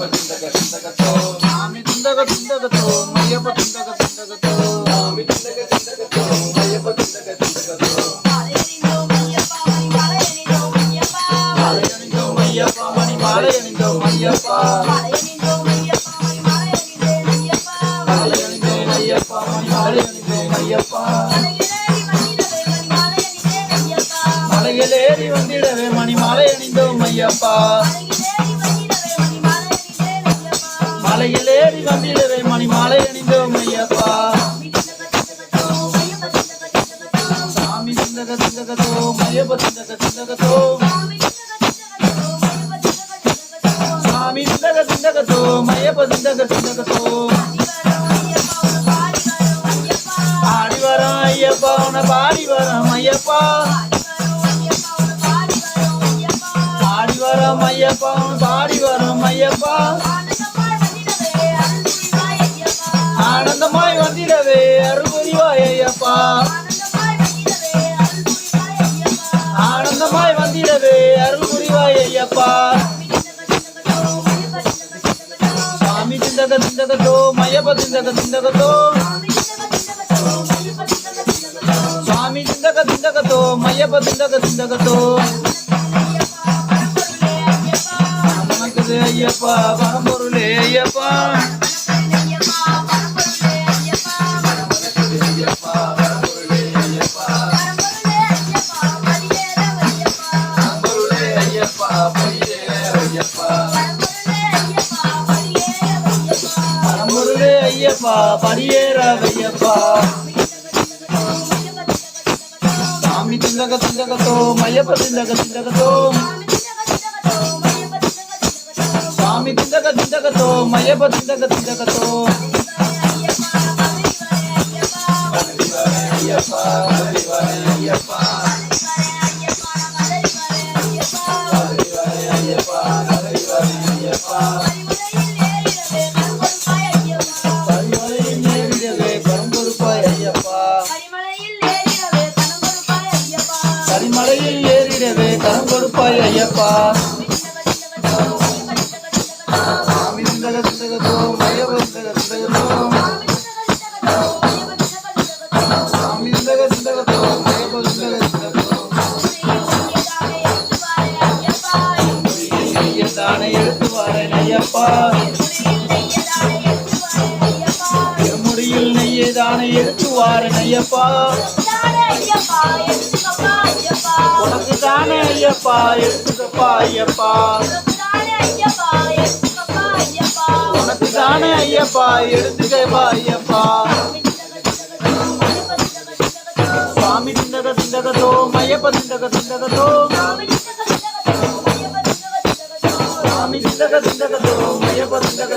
மையப்ப திண்டக திண்டகத்தோ சாமி திண்டக திண்டகத்தோ மையப்ப திண்டக திண்டகத்தோ சாமி திண்டக திண்டகத்தோ மையப்ப திண்டக திண்டகத்தோ மாலை அணிந்தோம் ஐயப்பா மணி மாலை அணிந்தோம் ஐயப்பா மாலை அணிந்தோம் ஐயப்பா மணி மாலை அணிந்தோம் ஐயப்பா மலையில் ஏறி வந்திடவே மணி மாலை அணிந்தோம் ஐயப்பா. மலையில் ஏறி வந்திடவே மணி மாலை அணிந்தோம் ஐயப்பா. சாமி சிந்தக திண்டகத்தோ மையப்ப சிந்தக திண்டகத்தோ சாமி சிந்தக திண்டகத்தோ மையப்ப சிந்தக திண்டகத்தோ பாடி வரோம் ஐயப்பா உன பாடி வரோம் ஐயப்பா. பாடி வரோம் ஐயப்பா பாடி வரோம் ஐயப்பா. மையப்ப திண்டக திண்டகத்தோ சுவாமி திண்டக திண்டகத்தோ மையப்ப திண்டக திண்டகத்தோ நமக்குது ஐயப்பா பரம்பொருளே பரம்பொருளே ஐயப்பா படியேற ஐயப்பா சாமி திண்டக திண்டகத்தோ மையப்ப திண்டக திண்டகத்தோ சாமி திண்டக திண்டகத்தோ மையப்ப திண்டக திண்டகத்தோ ஐயப்பா திண்டகத்தோ தானே எடுத்து வாரேன் ஐயப்பா. திருமுடியில் நெய்யை தானே எடுத்து வாரேன் ஐயப்பா. உனக்கு தானே ஐயப்பா எடுத்துக்கப்பா ஐயப்பா. உனக்கு தானே ஐயப்பா எடுத்துக்கப்பா ஐயப்பா. சுவாமி திண்டக திண்டகதோ மயப்ப திண்டக திண்டகதோ சுவாமி திண்டக திண்டகத்தோ மையப்ப திண்டக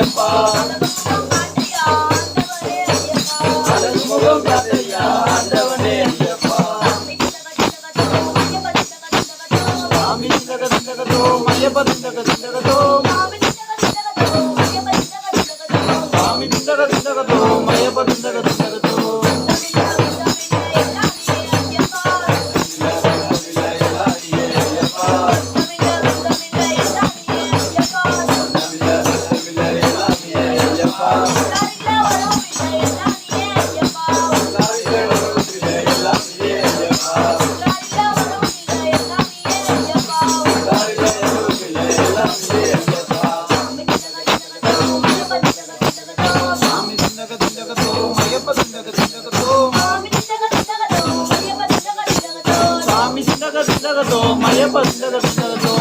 ஐயப்பா. அழகு முகம் காட்டையா ஆண்டவனே ஐயப்பா. சுவாமி திண்டக திண்டகத்தோ மையப்ப திண்டக திண்டக திண்டக దిగగ దిగగతో మలే పదిగగ దిగగతో